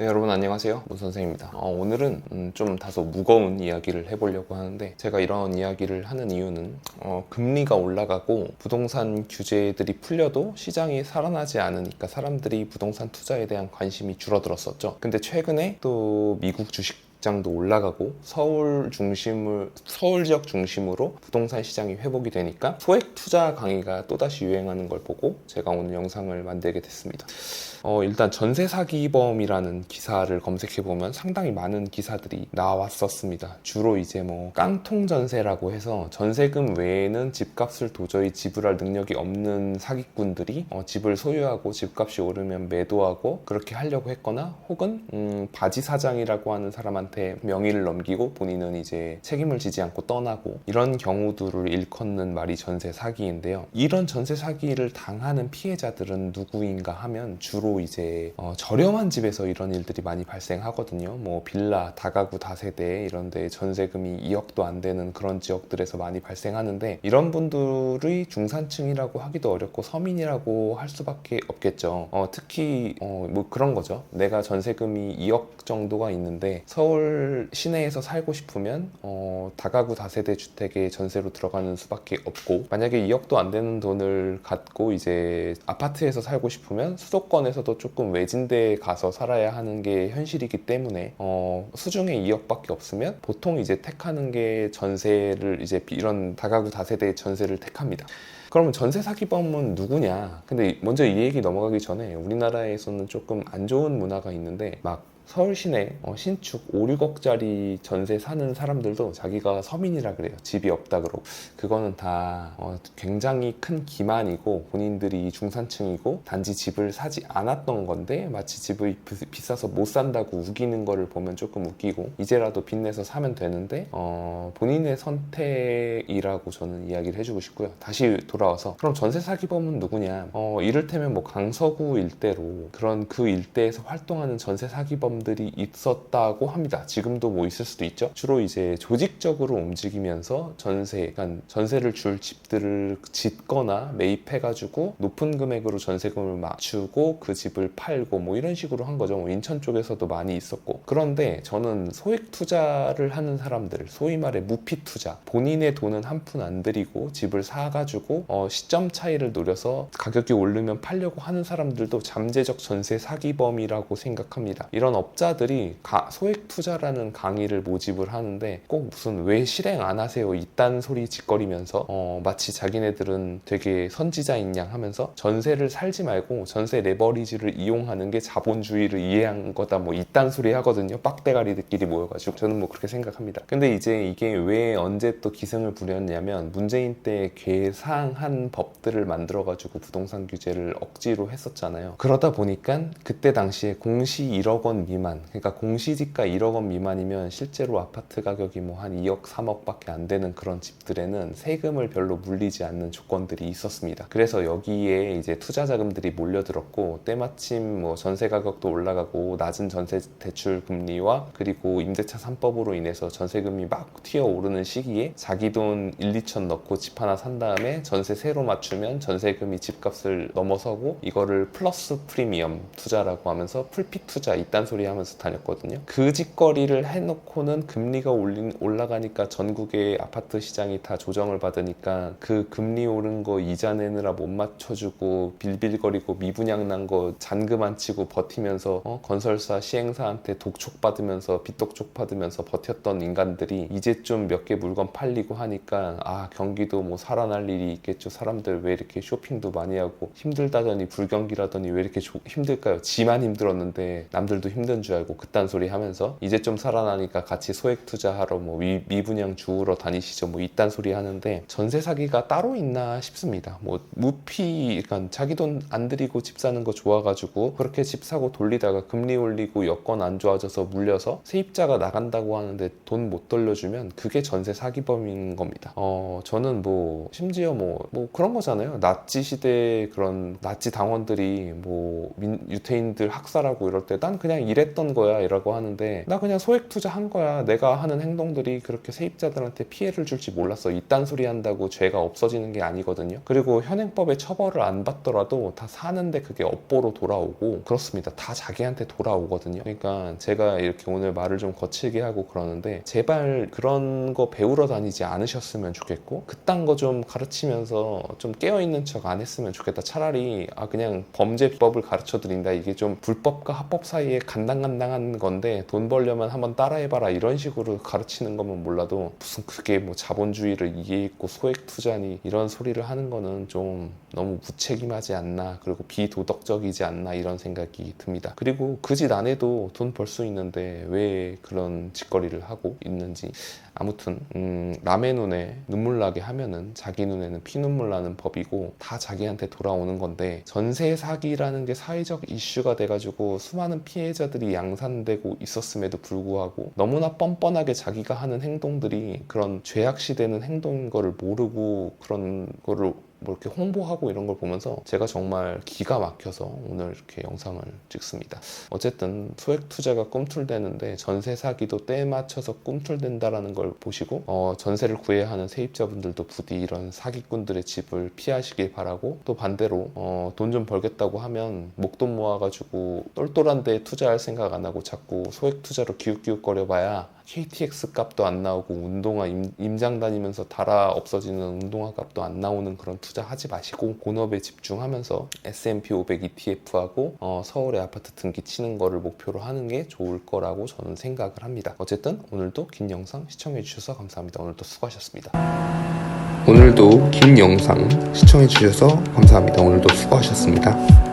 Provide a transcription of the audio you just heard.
네, 여러분 안녕하세요. 문 선생입니다. 어, 오늘은 음, 좀 다소 무거운 이야기를 해보려고 하는데 제가 이런 이야기를 하는 이유는 어, 금리가 올라가고 부동산 규제들이 풀려도 시장이 살아나지 않으니까 사람들이 부동산 투자에 대한 관심이 줄어들었었죠. 근데 최근에 또 미국 주식 장도 올라가고 서울 중심을 서울 지역 중심으로 부동산 시장이 회복이 되니까 소액 투자 강의가 또다시 유행하는 걸 보고 제가 오늘 영상을 만들게 됐습니다. 어, 일단 전세 사기범이라는 기사를 검색해 보면 상당히 많은 기사들이 나왔었습니다. 주로 이제 뭐 깡통 전세라고 해서 전세금 외에는 집값을 도저히 지불할 능력이 없는 사기꾼들이 어, 집을 소유하고 집값이 오르면 매도하고 그렇게 하려고 했거나 혹은 음, 바지 사장이라고 하는 사람한테 명의를 넘기고 본인은 이제 책임을 지지 않고 떠나고 이런 경우들을 일컫는 말이 전세 사기인데요. 이런 전세 사기를 당하는 피해자들은 누구인가 하면 주로 이제 어, 저렴한 집에서 이런 일들이 많이 발생하거든요. 뭐 빌라, 다가구, 다세대 이런데 전세금이 2억도 안 되는 그런 지역들에서 많이 발생하는데 이런 분들이 중산층이라고 하기도 어렵고 서민이라고 할 수밖에 없겠죠. 어, 특히 어, 뭐 그런 거죠. 내가 전세금이 2억 정도가 있는데 서울 시내에서 살고 싶으면 어, 다가구 다세대 주택에 전세로 들어가는 수밖에 없고 만약에 2억도 안 되는 돈을 갖고 이제 아파트에서 살고 싶으면 수도권에서도 조금 외진데에 가서 살아야 하는 게 현실이기 때문에 어, 수중에 2억밖에 없으면 보통 이제 택하는 게 전세를 이제 이런 다가구 다세대 전세를 택합니다. 그러면 전세 사기범은 누구냐? 근데 먼저 이 얘기 넘어가기 전에 우리나라에서는 조금 안 좋은 문화가 있는데 막 서울 시내 어, 신축 5, 6억짜리 전세 사는 사람들도 자기가 서민이라 그래요. 집이 없다 그러고. 그거는 다 어, 굉장히 큰 기만이고 본인들이 중산층이고 단지 집을 사지 않았던 건데 마치 비- 비싸서 못 산다고 우기는 거를 보면 조금 웃기고 이제라도 빚내서 사면 되는데 어, 본인의 선택이라고 저는 이야기를 해주고 싶고요. 다시 돌아와서 그럼 전세 사기범은 누구냐? 어, 이를테면 뭐 강서구 일대로 그런 그 일대에서 활동하는 전세 사기범 들이 있었다고 합니다. 지금도 뭐 있을 수도 있죠. 주로 이제 조직적으로 움직이면서 전세, 그러니까 전세를 줄 집들을 짓거나 매입해가지고 높은 금액으로 전세금을 맞추고 그 집을 팔고 뭐 이런 식으로 한 거죠. 뭐 인천 쪽에서도 많이 있었고. 그런데 저는 소액 투자를 하는 사람들, 소위 말해 무피 투자, 본인의 돈은 한 푼 안 들이고 집을 사가지고 어, 시점 차이를 노려서 가격이 오르면 팔려고 하는 사람들도 잠재적 전세 사기범이라고 생각합니다. 이런 업자들이 가- 소액 투자라는 강의를 모집을 하는데 꼭 무슨 왜 실행 안 하세요? 이딴 소리 짓거리면서 어, 마치 자기네들은 되게 선지자인 양 하면서 전세를 살지 말고 전세 레버리지를 이용하는 게 자본주의를 이해한 거다. 뭐 이딴 소리 하거든요. 빡대가리들끼리 모여가지고. 저는 뭐 그렇게 생각합니다. 근데 이제 이게 왜 언제 또 기승을 부렸냐면 문재인 때 괴상한 법들을 만들어가지고 부동산 규제를 억지로 했었잖아요. 그러다 보니까 그때 당시에 공시 1억 원 미만 그러니까 공시지가 1억 원 미만이면 실제로 아파트 가격이 뭐 한 2억 3억밖에 안 되는 그런 집들에는 세금을 별로 물리지 않는 조건들이 있었습니다. 그래서 여기에 이제 투자 자금들이 몰려들었고 때마침 뭐 전세 가격도 올라가고 낮은 전세 대출 금리와 그리고 임대차 3법으로 인해서 전세금이 막 튀어 오르는 시기에 자기 돈 1, 2천 넣고 집 하나 산 다음에 전세 새로 맞추면 전세금이 집값을 넘어서고 이거를 플러스 프리미엄 투자라고 하면서 풀피 투자 이딴 소리 하면서 다녔거든요. 그 짓거리를 해놓고는 금리가 올린, 올라가니까 전국의 아파트 시장이 다 조정을 받으니까 그 금리 오른 거 이자 내느라 못 맞춰주고 빌빌거리고 미분양 난 거 잔금 안 치고 버티면서 어? 건설사 시행사한테 독촉 받으면서 빚독촉 받으면서 버텼던 인간들이 이제 좀 몇 개 물건 팔리고 하니까 아 경기도 뭐 살아날 일이 있겠죠 사람들 왜 이렇게 쇼핑도 많이 하고 힘들다더니 불경기라더니 왜 이렇게 조- 힘들까요 지만 힘들었는데 남들도 힘든 줄 알고 그딴 소리 하면서 이제 좀 살아나니까 같이 소액 투자하러 뭐 미, 미분양 주우러 다니시죠. 뭐 이딴 소리 하는데 전세 사기가 따로 있나 싶습니다. 뭐 무피 그러니까 자기 돈 안 들이고 집 사는 거 좋아가지고 그렇게 집 사고 돌리다가 금리 올리고 여건 안 좋아져서 물려서 세입자가 나간다고 하는데 돈 못 돌려주면 그게 전세 사기범인 겁니다. 어 저는 뭐 심지어 뭐뭐 그런 거잖아요. 나치 시대 그런 나치 당원들이 뭐 민- 유태인들 학살하고 이럴 때 난 그냥 일했던 거야 이라고 하는데 나 그냥 소액 투자한 거야. 내가 하는 행동들이 그렇게 세입자들한테 피해를 줄지 몰랐어. 이딴 소리 한다고 죄가 없어지는 게 아니거든요. 그리고 현행법의 처벌을 안 받더라도 다 사는데 그게 업보로 돌아오고 그렇습니다. 다 자기한테 돌아오거든요. 그러니까 제가 이렇게 오늘 말을 좀 거칠게 하고 그러는데 제발 그런 거 배우러 다니지 않으셨으면 좋겠고 그딴 거 좀 가르치면서 좀 깨어있는 척 안 했으면 좋겠다. 차라리 아 그냥 범죄법을 가르쳐 드린다. 이게 좀 불법과 합법 사이에 간 당간당한 건데 돈 벌려면 한번 따라해봐라 이런 식으로 가르치는 거면 몰라도 무슨 그게 뭐 자본주의를 이해 있고 소액 투자니 이런 소리를 하는 거는 좀 너무 무책임하지 않나 그리고 비도덕적이지 않나 이런 생각이 듭니다. 그리고 그 짓 안 해도 돈 벌 수 있는데 왜 그런 짓거리를 하고 있는지 아무튼 음, 남의 눈에 눈물 나게 하면은 자기 눈에는 피눈물 나는 법이고 다 자기한테 돌아오는 건데 전세 사기라는 게 사회적 이슈가 돼가지고 수많은 피해자들이 양산되고 있었음에도 불구하고 너무나 뻔뻔하게 자기가 하는 행동들이 그런 죄악시되는 행동인 거를 모르고 그런 거를 뭐 이렇게 홍보하고 이런 걸 보면서 제가 정말 기가 막혀서 오늘 이렇게 영상을 찍습니다. 어쨌든 소액 투자가 꿈틀대는데 전세 사기도 때에 맞춰서 꿈틀댄다라는 걸 보시고 어, 전세를 구해야 하는 세입자분들도 부디 이런 사기꾼들의 집을 피하시길 바라고 또 반대로 어, 돈좀 벌겠다고 하면 목돈 모아가지고 똘똘한 데에 투자할 생각 안 하고 자꾸 소액 투자로 기웃기웃거려 봐야 KTX 값도 안 나오고 운동화 임, 임장 다니면서 달아 없어지는 운동화 값도 안 나오는 그런 투자 하지 마시고 본업에 집중하면서 S&P 500 ETF하고 어, 서울의 아파트 등기 치는 거를 목표로 하는 게 좋을 거라고 저는 생각을 합니다. 어쨌든 오늘도 긴 영상 시청해 주셔서 감사합니다. 오늘도 수고하셨습니다. 오늘도 긴 영상 시청해 주셔서 감사합니다. 오늘도 수고하셨습니다.